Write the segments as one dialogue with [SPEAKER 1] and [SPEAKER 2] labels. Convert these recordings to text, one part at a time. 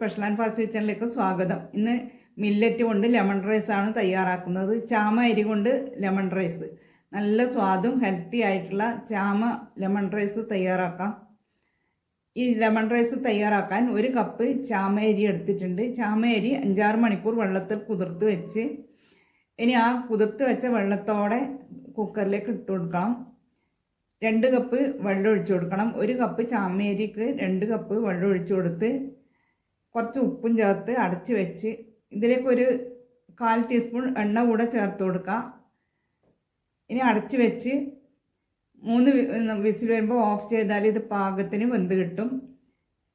[SPEAKER 1] Breakfast കിച്ചണിലേക്ക് സ്വാഗതം. ഇന്ന് മില്ലറ്റ് കൊണ്ട് ലെമൺ റൈസ് ആണ് തയ്യാറാക്കുന്നത്. ചാമ അരി കൊണ്ട് ലെമൺ റൈസ് നല്ല സ്വാദും ഹെൽത്തി ആയിട്ടുള്ള ചാമ ലെമൺ റൈസ് തയ്യാറാക്കാം. ഈ ലെമൺ റൈസ് തയ്യാറാക്കാൻ ഒരു കപ്പ് ചാമ അരി എടുത്തിട്ടുണ്ട്. ചാമ അരി അഞ്ചാറ് മണിക്കൂർ വെള്ളത്തിൽ കുതിർത്ത് വെച്ച് ഇനി ആ കുതിർത്ത് വെച്ച വെള്ളത്തോടെ കുക്കറിലേക്ക് ഇട്ട് കൊടുക്കണം. രണ്ട് കപ്പ് വെള്ളം ഒഴിച്ചു കൊടുക്കണം. ഒരു കപ്പ് ചാമേരിക്ക് രണ്ട് കപ്പ് വെള്ളം ഒഴിച്ചു കൊടുത്ത് കുറച്ച് ഉപ്പും ചേർത്ത് അടച്ച് വെച്ച് ഇതിലേക്ക് ഒരു കാൽ ടീസ്പൂൺ എണ്ണ കൂടെ ചേർത്ത് കൊടുക്കുക. ഇനി അടച്ച് വെച്ച് മൂന്ന് വിസിൽ വരുമ്പോൾ ഓഫ് ചെയ്താൽ ഇത് പാകത്തിന് വെന്ത് കിട്ടും.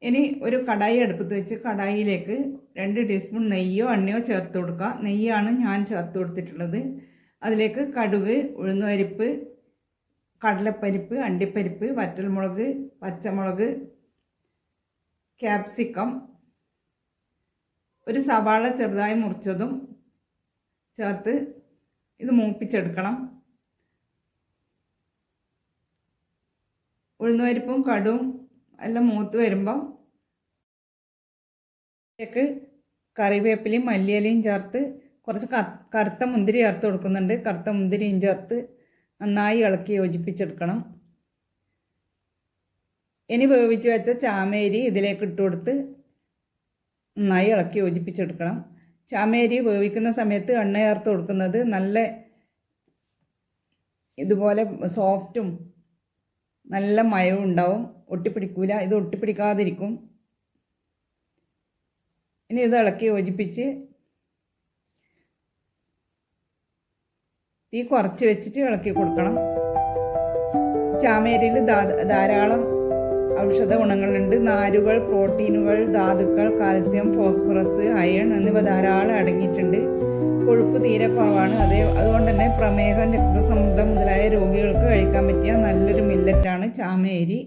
[SPEAKER 1] ഇനി ഒരു കടായി അടുപ്പത്ത് വെച്ച് കടായിലേക്ക് രണ്ട് ടീസ്പൂൺ നെയ്യോ എണ്ണയോ ചേർത്ത് കൊടുക്കുക. നെയ്യാണ് ഞാൻ ചേർത്ത് കൊടുത്തിട്ടുള്ളത്. അതിലേക്ക് കടുക് ഉഴുന്നുപരിപ്പ് കടലപ്പരിപ്പ് അണ്ടിപ്പരിപ്പ് വറ്റൽമുളക് പച്ചമുളക് ക്യാപ്സിക്കം ഒരു സവാള ചെറുതായി മുറിച്ചതും ചേർത്ത് ഇത് മൂപ്പിച്ചെടുക്കണം. ഉഴുന്നുപരിപ്പും കടുവും എല്ലാം മൂത്ത് വരുമ്പം ഇതിലേക്ക് കറിവേപ്പിലയും മല്ലിയിലയും ചേർത്ത് കുറച്ച് കറുത്ത മുന്തിരി ചേർത്ത് കൊടുക്കുന്നുണ്ട്. കറുത്ത മുന്തിരിയും ചേർത്ത് നന്നായി ഇളക്കി യോജിപ്പിച്ചെടുക്കണം. ഇനി വേവിച്ച് വെച്ച ചാമേരി ഇതിലേക്ക് ഇട്ട് കൊടുത്ത് നന്നായി ഇളക്കി യോജിപ്പിച്ചെടുക്കണം. ചാമേരി വേവിക്കുന്ന സമയത്ത് എണ്ണ ചേർത്ത് കൊടുക്കുന്നത് നല്ല ഇതുപോലെ സോഫ്റ്റും നല്ല മയവും ഉണ്ടാവും. ഒട്ടിപ്പിടിക്കൂല. ഇത് ഒട്ടിപ്പിടിക്കാതിരിക്കും. ഇനി ഇത് ഇളക്കി യോജിപ്പിച്ച് തീ കുറച്ച് വെച്ചിട്ട് ഇളക്കി കൊടുക്കണം. ചാമേരിയിൽ ധാരാളം ഔഷധ ഗുണങ്ങളുണ്ട് നാരുകൾ പ്രോട്ടീനുകൾ ധാതുക്കൾ കാൽസ്യം ഫോസ്ഫറസ് അയൺ എന്നിവ ധാരാളം അടങ്ങിയിട്ടുണ്ട്. കൊഴുപ്പ് തീരെ കുറവാണ്. അതേ അതുകൊണ്ട് തന്നെ പ്രമേഹം രക്തസമ്മർദ്ദം മുതലായ രോഗികൾക്ക് കഴിക്കാൻ പറ്റിയ നല്ലൊരു മില്ലറ്റാണ് ചാമേരി.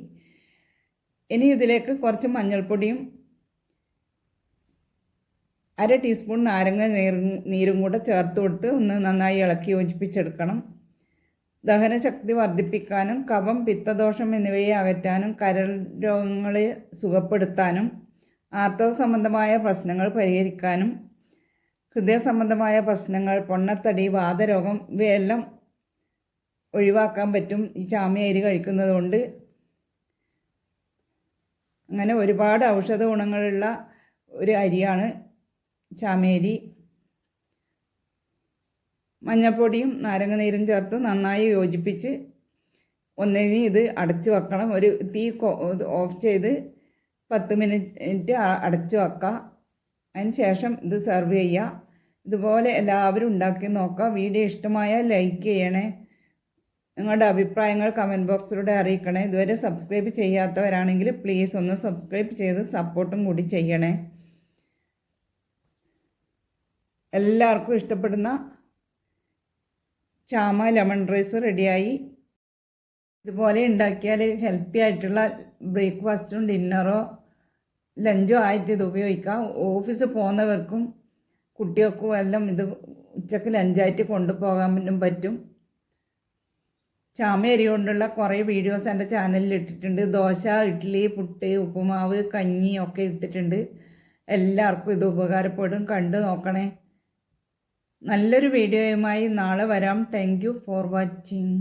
[SPEAKER 1] ഇനി ഇതിലേക്ക് കുറച്ച് മഞ്ഞൾപ്പൊടിയും അര ടീസ്പൂൺ നാരങ്ങ നീരും നീരും കൂടെ ചേർത്ത് കൊടുത്ത് ഒന്ന് നന്നായി ഇളക്കി യോജിപ്പിച്ചെടുക്കണം. ദഹനശക്തി വർദ്ധിപ്പിക്കാനും കഫം പിത്തദോഷം എന്നിവയെ അകറ്റാനും കരൾ രോഗങ്ങളെ സുഖപ്പെടുത്താനും ആർത്തവ സംബന്ധമായ പ്രശ്നങ്ങൾ പരിഹരിക്കാനും ഹൃദയ സംബന്ധമായ പ്രശ്നങ്ങൾ പൊണ്ണത്തടി വാതരോഗം ഇവയെല്ലാം ഒഴിവാക്കാൻ പറ്റും ഈ ചാമയരി കഴിക്കുന്നത് കൊണ്ട് അങ്ങനെ ഒരുപാട് ഔഷധ ഗുണങ്ങളുള്ള ഒരു അരിയാണ് ചാമേരി മഞ്ഞൾപ്പൊടിയും നാരങ്ങ ചേർത്ത് നന്നായി യോജിപ്പിച്ച് ഒന്നിനി ഇത് അടച്ചു വെക്കണം. ഒരു തീ ഓഫ് ചെയ്ത് പത്ത് മിനിറ്റ് അടച്ചു വെക്കുക അതിന് ശേഷം ഇത് സെർവ് ചെയ്യുക ഇതുപോലെ എല്ലാവരും ഉണ്ടാക്കി നോക്കുക വീഡിയോ ഇഷ്ടമായാൽ ലൈക്ക് ചെയ്യണേ. നിങ്ങളുടെ അഭിപ്രായങ്ങൾ കമന്റ് ബോക്സിലൂടെ അറിയിക്കണേ. ഇതുവരെ സബ്സ്ക്രൈബ് ചെയ്യാത്തവരാണെങ്കിൽ പ്ലീസ് ഒന്ന് സബ്സ്ക്രൈബ് ചെയ്ത് സപ്പോർട്ടും കൂടി ചെയ്യണേ. എല്ലാവർക്കും ഇഷ്ടപ്പെടുന്ന ചാമ ലെമൺ റൈസ് റെഡിയായി ഇതുപോലെ ഉണ്ടാക്കിയാൽ ഹെൽത്തി ആയിട്ടുള്ള ബ്രേക്ക്ഫാസ്റ്റും ഡിന്നറോ ലഞ്ചോ ആയിട്ട് ഇത് ഉപയോഗിക്കാം. ഓഫീസിൽ പോകുന്നവർക്കും കുട്ടികൾക്കും എല്ലാം ഇത് ഉച്ചയ്ക്ക് ലഞ്ചായിട്ട് കൊണ്ടുപോകാൻ പറ്റും. ചാമയരി കൊണ്ടുള്ള കുറേ വീഡിയോസ് എന്റെ ചാനലിൽ ഇട്ടിട്ടുണ്ട്. ദോശ ഇഡ്ഡലി പുട്ട് ഉപ്പുമാവ് കഞ്ഞി ഒക്കെ ഇട്ടിട്ടുണ്ട്. എല്ലാവർക്കും ഇത് ഉപകാരപ്പെടും. കണ്ടു നോക്കണേ. നല്ലൊരു വീഡിയോയുമായി നാളെ വരാം. Thank for watching